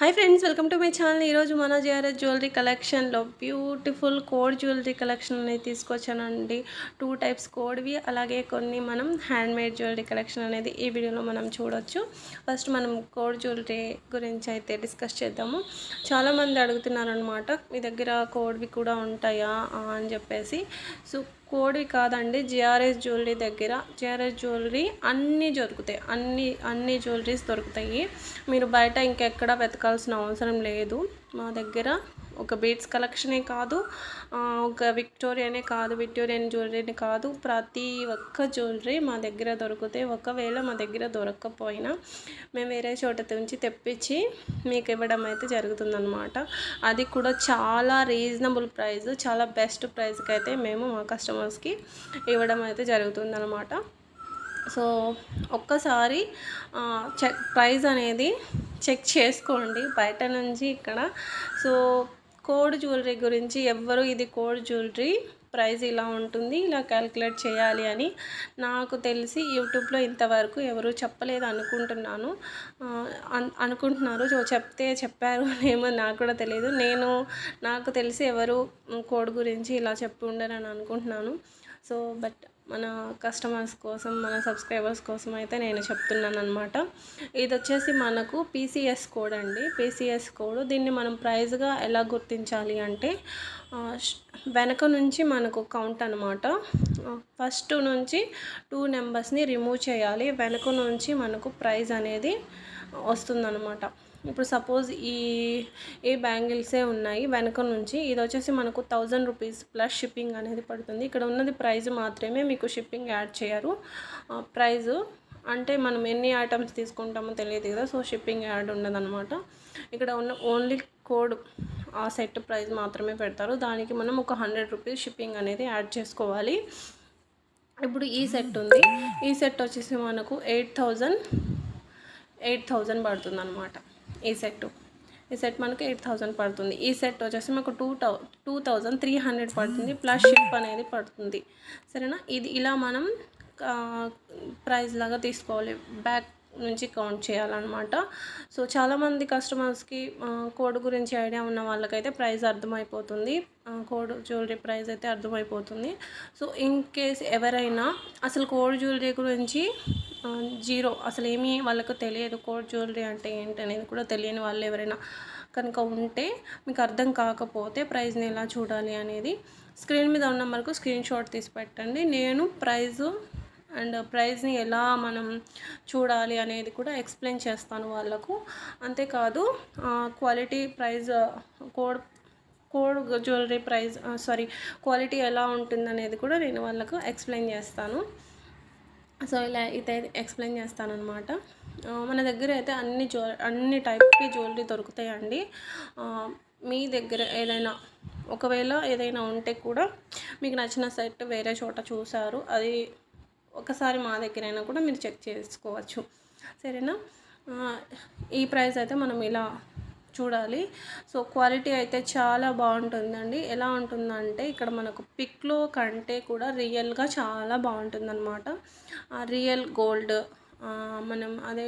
Hi friends welcome to my channel. ఈరోజు మన JRS jewellery కలెక్షన్లో బ్యూటిఫుల్ కోడ్ జ్యువెలరీ కలెక్షన్ అనేది తీసుకొచ్చానండి. టూ టైప్స్ కోడ్వి అలాగే కొన్ని మనం హ్యాండ్ మేడ్ జ్యువెలరీ కలెక్షన్ అనేది ఈ వీడియోలో మనం చూడొచ్చు. ఫస్ట్ మనం కోడ్ జ్యువెలరీ గురించి అయితే డిస్కస్ చేద్దాము. చాలామంది అడుగుతున్నారనమాట మీ దగ్గర కోడ్వి కూడా ఉంటాయా? అని చెప్పేసి. సో కోడి కాదండి జిఆర్ఎస్ జ్యువెలరీ దగ్గర. జిఆర్ఎస్ జ్యువెలరీ అన్నీ దొరుకుతాయి. అన్ని అన్ని జ్యువెలరీస్ దొరుకుతాయి. మీరు బయట ఇంకెక్కడ వెతకాల్సిన అవసరం లేదు. మా దగ్గర ఒక బీట్స్ కలెక్షనే కాదు ఒక విక్టోరియానే కాదు విక్టోరియన్ జ్యువెలరీని కాదు ప్రతి ఒక్క జ్యువెలరీ మా దగ్గర దొరికితే ఒకవేళ మా దగ్గర దొరకకపోయినా మేము వేరే చోట నుంచి తెప్పించి మీకు ఇవ్వడం అయితే జరుగుతుందన్నమాట. అది కూడా చాలా రీజనబుల్ ప్రైస్ చాలా బెస్ట్ ప్రైస్కి అయితే మేము మా కస్టమర్స్కి ఇవ్వడం అయితే జరుగుతుందన్నమాట. సో ఒక్కసారి చెక్ ప్రైస్ అనేది చెక్ చేసుకోండి బయట నుంచి ఇక్కడ. సో కోడ్ జ్యువెలరీ గురించి ఎవ్వరు ఇది కోడ్ జ్యువెలరీ ప్రైస్ ఇలా ఉంటుంది ఇలా క్యాలిక్యులేట్ చేయాలి అని నాకు తెలిసి యూట్యూబ్లో ఇంతవరకు ఎవరు చెప్పలేదు అనుకుంటున్నాను. అన్- అనుకుంటున్నారు. సో చెప్తే చెప్పారు ఏమో నాకు కూడా తెలియదు. నేను నాకు తెలిసి ఎవరు కోడ్ గురించి ఇలా చెప్పి ఉండరని అనుకుంటున్నాను. సో బట్ మన కస్టమర్స్ కోసం మన సబ్స్క్రైబర్స్ కోసం అయితే నేను చెప్తున్నాను అనమాట ఇది వచ్చేసి మనకు పీసీఎస్ కోడ్ అండి. పీసీఎస్ కోడ్ దీన్ని మనం ప్రైజ్గా ఎలా గుర్తించాలి అంటే వెనక నుంచి మనకు కౌంట్ అనమాట ఫస్ట్ నుంచి టూ నెంబర్స్ని రిమూవ్ చేయాలి. వెనక నుంచి మనకు ప్రైజ్ అనేది వస్తుందన్నమాట. ఇప్పుడు సపోజ్ ఈ ఈ బ్యాంగిల్సే ఉన్నాయి వెనక నుంచి. ఇది వచ్చేసి మనకు థౌజండ్ రూపీస్ ప్లస్ షిప్పింగ్ అనేది పడుతుంది. ఇక్కడ ఉన్నది ప్రైజ్ మాత్రమే మీకు షిప్పింగ్ యాడ్ చేయరు. ప్రైజ్ అంటే మనం ఎన్ని ఐటమ్స్ తీసుకుంటామో తెలియదు కదా సో షిప్పింగ్ యాడ్ ఉండదన్నమాట. ఇక్కడ ఉన్న ఓన్లీ కోడ్ ఆ సెట్ ప్రైస్ మాత్రమే పెడతారు. దానికి మనం ఒక హండ్రెడ్ రూపీస్ షిప్పింగ్ అనేది యాడ్ చేసుకోవాలి. ఇప్పుడు ఈ సెట్ ఉంది. ఈ సెట్ వచ్చేసి మనకు ఎయిట్ థౌజండ్ ఎయిట్ థౌజండ్ పడుతుంది అనమాట ఈ సెట్. ఈ సెట్ మనకి ఎయిట్ థౌజండ్ పడుతుంది. ఈ సెట్ వచ్చేసి మాకు two thou two thousand three hundred పడుతుంది. ప్లస్ షిప్ అనేది పడుతుంది. సరేనా? ఇది ఇలా మనం ప్రైస్ లాగా తీసుకోవాలి. బ్యాక్ నుంచి కౌంట్ చేయాలన్నమాట. సో చాలామంది కస్టమర్స్కి కోడ్ గురించి ఐడియా ఉన్న వాళ్ళకైతే ప్రైస్ అర్థమైపోతుంది. కోడ్ జ్యువెలరీ ప్రైస్ అయితే అర్థమైపోతుంది. సో ఇన్ కేస్ ఎవరైనా అసలు కోడ్ జ్యువెలరీ గురించి జీరో. అసలు ఏమీ వాళ్ళకు తెలియదు కోడ్ జ్యువెలరీ అంటే ఏంటి అనేది కూడా తెలియని వాళ్ళు ఎవరైనా కనుక ఉంటే మీకు అర్థం కాకపోతే ప్రైస్ని ఎలా చూడాలి అనేది స్క్రీన్ మీద ఉన్న మనకు స్క్రీన్ షాట్ తీసి పెట్టండి. నేను ప్రైజు అండ్ ప్రైజ్ని ఎలా మనం చూడాలి అనేది కూడా ఎక్స్ప్లెయిన్ చేస్తాను వాళ్ళకు. అంతేకాదు quality price code code jewellery price sorry quality ఎలా ఉంటుందనేది కూడా నేను వాళ్ళకు ఎక్స్ప్లెయిన్ చేస్తాను. సో ఇలా అయితే ఎక్స్ప్లెయిన్ చేస్తానమాట మన దగ్గర అయితే అన్ని జ్యూ అన్ని టైప్కి జ్యువెలరీ దొరుకుతాయండి. మీ దగ్గర ఏదైనా ఒకవేళ ఏదైనా ఉంటే కూడా మీకు నచ్చిన సెట్ వేరే చోట చూసారు అది ఒకసారి మా దగ్గరైనా కూడా మీరు చెక్ చేసుకోవచ్చు. సరేనా? ఈ ప్రైస్ అయితే మనం ఇలా చూడాలి. సో క్వాలిటీ అయితే చాలా బాగుంటుందండి. ఎలా ఉంటుందంటే ఇక్కడ మనకు పిక్లో కంటే కూడా రియల్గా చాలా బాగుంటుందన్నమాట. రియల్ గోల్డ్ మనం అదే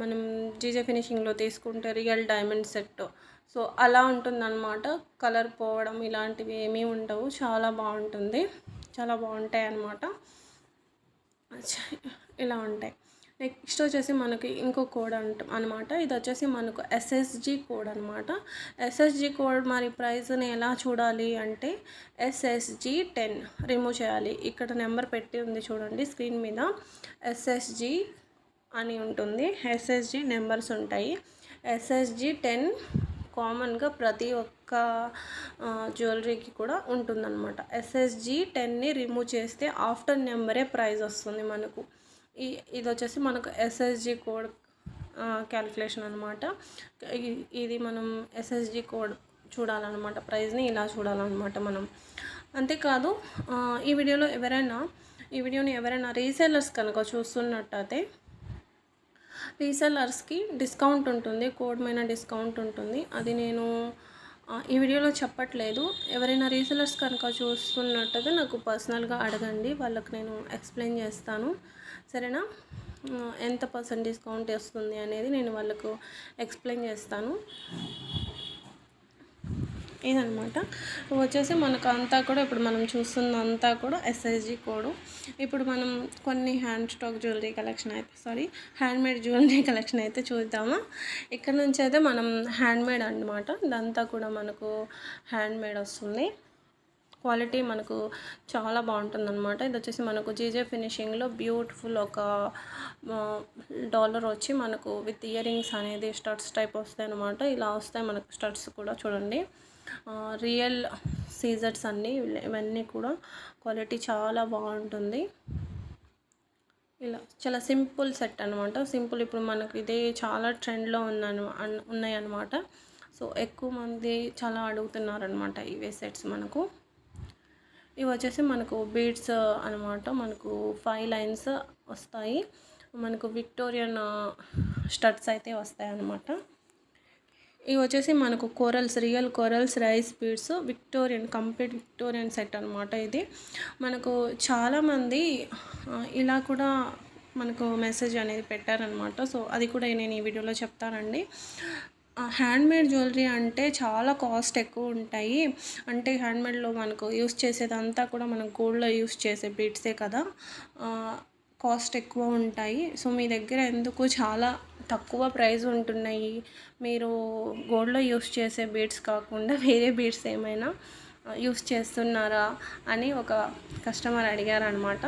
మనం జీజే ఫినిషింగ్లో తీసుకుంటే రియల్ డైమండ్ సెట్. సో అలా ఉంటుందన్నమాట. కలర్ పోవడం ఇలాంటివి ఏమీ ఉండవు. చాలా బాగుంటుంది. చాలా బాగుంటాయి అన్నమాట ఇలా ఉంటాయి. నెక్స్ట్ వచ్చేసి మనకి ఇంకో కోడ్ అంట అనమాట ఇది వచ్చేసి మనకు ఎస్ఎస్జి కోడ్ అనమాట ఎస్ఎస్జి కోడ్ మరి ప్రైస్ని ఎలా చూడాలి అంటే ఎస్ఎస్జి టెన్ రిమూవ్ చేయాలి. ఇక్కడ నెంబర్ పెట్టి ఉంది చూడండి స్క్రీన్ మీద. ఎస్ఎస్జి అని ఉంటుంది. ఎస్ఎస్జి నెంబర్స్ ఉంటాయి. ఎస్ఎస్జి టెన్ కామన్గా ప్రతి ఒక్క జ్యువెలరీకి కూడా ఉంటుందన్నమాట. ఎస్ఎస్జి టెన్ని రిమూవ్ చేస్తే ఆఫ్టర్ నెంబరే ప్రైస్ వస్తుంది మనకు. ఇది వచ్చేసి మనకు ఎస్ఎస్జి కోడ్ క్యాలిక్యులేషన్ అనమాట ఇది మనం ఎస్ఎస్జి కోడ్ చూడాలన్నమాట. ప్రైస్ని ఇలా చూడాలన్నమాట మనం. అంతేకాదు ఈ వీడియోలో ఎవరైనా ఈ వీడియోని ఎవరైనా రీసెల్లర్స్ కనుక చూస్తున్నట్టయితే రీసెల్లర్స్కి డిస్కౌంట్ ఉంటుంది కోడ్ మీద డిస్కౌంట్ ఉంటుంది. అది నేను ఈ వీడియోలో చెప్పట్లేదు. ఎవరైనా రీసెలర్స్ కనుక చూస్తున్నట్టయితే నాకు పర్సనల్గా అడగండి. వాళ్ళకి నేను ఎక్స్ప్లెయిన్ చేస్తాను. సరేనా? ఎంత పర్సెంట్ డిస్కౌంట్ వస్తుంది అనేది నేను వాళ్ళకు ఎక్స్ప్లెయిన్ చేస్తాను. ఇదనమాట వచ్చేసి మనకు అంతా కూడా ఇప్పుడు మనం చూస్తున్నంతా కూడా ఎస్ఎస్జి కోడ్ ఇప్పుడు మనం కొన్ని హ్యాండ్ స్టాక్ జ్యువెలరీ కలెక్షన్ అయితే సారీ హ్యాండ్మేడ్ జ్యువెలరీ కలెక్షన్ అయితే చూద్దాము? ఇక్కడ నుంచి అయితే మనం హ్యాండ్మేడ్ అనమాట ఇదంతా కూడా మనకు హ్యాండ్మేడ్ వస్తుంది. క్వాలిటీ మనకు చాలా బాగుంటుంది అనమాట ఇది వచ్చేసి మనకు జీజే ఫినిషింగ్లో బ్యూటిఫుల్ ఒక డాలర్ వచ్చి మనకు విత్ ఇయరింగ్స్ అనేది స్టడ్స్ టైప్ వస్తాయి అనమాట ఇలా వస్తాయి మనకు స్టడ్స్ కూడా చూడండి. రియల్ సీజర్స్ అన్నీ ఇవన్నీ కూడా క్వాలిటీ చాలా బాగుంటుంది. ఇలా చాలా సింపుల్ సెట్ అనమాట సింపుల్ ఇప్పుడు మనకు ఇదే చాలా ట్రెండ్లో ఉన్నాను ఉన్నాయి అనమాట సో ఎక్కువ మంది చాలా అడుగుతున్నారు అనమాట ఇవే సెట్స్ మనకు. ఇవి వచ్చేసి మనకు బీడ్స్ అనమాట మనకు ఫైవ్ లైన్స్ వస్తాయి. మనకు విక్టోరియన్ స్టడ్స్ అయితే వస్తాయి అన్నమాట. ఇవి వచ్చేసి మనకు corals real corals rice beads Victorian complete Victorian set అనమాట ఇది. మనకు చాలామంది ఇలా కూడా మనకు మెసేజ్ అనేది పెట్టారనమాట సో అది కూడా నేను ఈ వీడియోలో చెప్తానండి. హ్యాండ్మేడ్ జ్యువెలరీ అంటే చాలా కాస్ట్ ఎక్కువ ఉంటాయి. అంటే హ్యాండ్మేడ్లో మనకు యూస్ చేసేదంతా కూడా మనం గోల్డ్లో యూస్ చేసే బీడ్సే కదా. కాస్ట్ ఎక్కువ ఉంటాయి. సో మీ దగ్గర ఎందుకు చాలా తక్కువ ప్రైస్ ఉంటున్నాయి? మీరు గోల్డ్లో యూస్ చేసే బీడ్స్ కాకుండా వేరే బీడ్స్ ఏమైనా యూస్ చేస్తున్నారా అని ఒక కస్టమర్ అడిగారనమాట.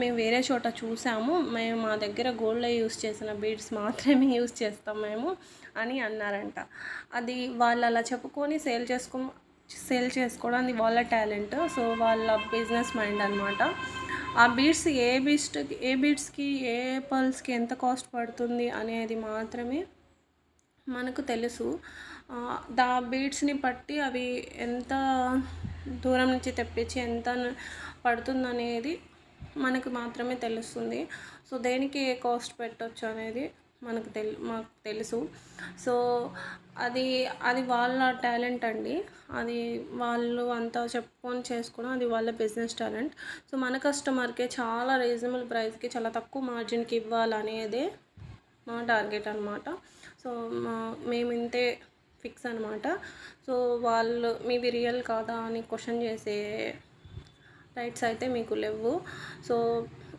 మేము వేరే చోట చూసాము. మేము మా దగ్గర గోల్డ్లో యూస్ చేసిన బీడ్స్ మాత్రమే యూస్ చేస్తాం మేము. అని అన్నారంట. అది వాళ్ళు అలా చెప్పుకొని సేల్ చేసుకో సేల్ చేసుకోవడం అది వాళ్ళ టాలెంట్. సో వాళ్ళ బిజినెస్ మైండ్ అనమాట ఆ బీడ్స్ ఏ బీడ్స్ ఏ బీడ్స్కి ఏ పర్ల్స్కి ఎంత కాస్ట్ పడుతుంది అనేది మాత్రమే మనకు తెలుసు. దా బీడ్స్ని బట్టి అవి ఎంత దూరం నుంచి తెప్పించి ఎంత పడుతుందనేది మనకు మాత్రమే తెలుస్తుంది. సో దేనికి ఏ కాస్ట్ పెట్టవచ్చు అనేది మనకు తెల్ మాకు తెలుసు. సో అది అది వాళ్ళ టాలెంట్ అండి. అది వాళ్ళు అంతా చెప్పుకొని చేసుకోవడం అది వాళ్ళ బిజినెస్ టాలెంట్. సో మన కస్టమర్కే చాలా రీజనబుల్ ప్రైస్కి చాలా తక్కువ మార్జిన్కి ఇవ్వాలనేదే మా టార్గెట్ అనమాట సో మా మేము ఇంతే ఫిక్స్ అనమాట సో వాళ్ళు మీది రియల్ కాదా అని క్వశ్చన్ చేసే రైట్స్ అయితే మీకు లేవు. సో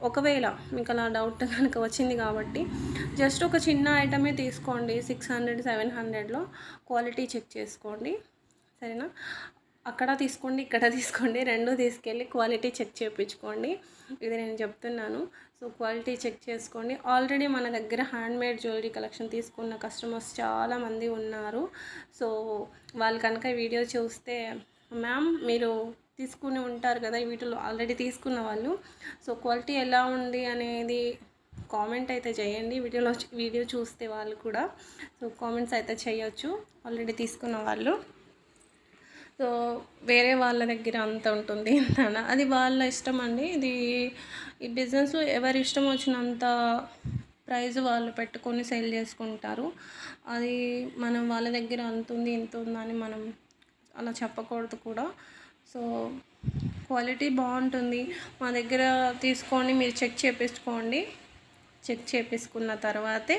ఒకవేళ మీకు అలా డౌట్ కనుక వచ్చింది కాబట్టి జస్ట్ ఒక చిన్న ఐటమే తీసుకోండి సిక్స్ హండ్రెడ్ సెవెన్ హండ్రెడ్లో క్వాలిటీ చెక్ చేసుకోండి. సరేనా? అక్కడ తీసుకోండి ఇక్కడ తీసుకోండి రెండు తీసుకెళ్ళి క్వాలిటీ చెక్ చేయించుకోండి ఇది నేను చెప్తున్నాను. సో క్వాలిటీ చెక్ చేసుకోండి. ఆల్రెడీ మన దగ్గర హ్యాండ్మేడ్ జ్యువెలరీ కలెక్షన్ తీసుకున్న కస్టమర్స్ చాలామంది ఉన్నారు. సో వాళ్ళు కనుక వీడియో చూస్తే మ్యామ్ మీరు తీసుకుని ఉంటారు కదా వీటిలో ఆల్రెడీ తీసుకున్న వాళ్ళు. సో క్వాలిటీ ఎలా ఉంది అనేది కామెంట్ అయితే చేయండి. వీడియోలో వీడియో చూస్తే వాళ్ళు కూడా. సో కామెంట్స్ అయితే చేయొచ్చు. ఆల్రెడీ తీసుకున్న వాళ్ళు. సో వేరే వాళ్ళ దగ్గర అంత ఉంటుంది. ఇంతనా అది వాళ్ళ ఇష్టం అండి. ఇది ఈ బిజినెస్ ఎవరి ఇష్టం వచ్చినంత ప్రైజ్ వాళ్ళు పెట్టుకొని సేల్ చేసుకుంటారు. అది మనం వాళ్ళ దగ్గర అంత ఉంది ఇంత ఉందని మనం అలా చెప్పకూడదు కూడా. సో క్వాలిటీ బాగుంటుంది. మా దగ్గర తీసుకొని మీరు చెక్ చేపించుకోండి చెక్ చేపించుకున్న తర్వాతే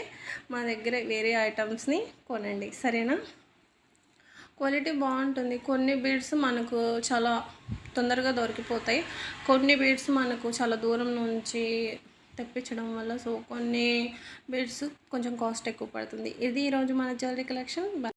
మా దగ్గర వేరే ఐటమ్స్ని కొనండి. సరేనా? క్వాలిటీ బాగుంటుంది. కొన్ని బీడ్స్ మనకు చాలా తొందరగా దొరికిపోతాయి. కొన్ని బీడ్స్ మనకు చాలా దూరం నుంచి తెప్పించడం వల్ల సో కొన్ని బీడ్స్ కొంచెం కాస్ట్ ఎక్కువ పడుతుంది. ఇది ఈరోజు మన జ్యువెలరీ కలెక్షన్.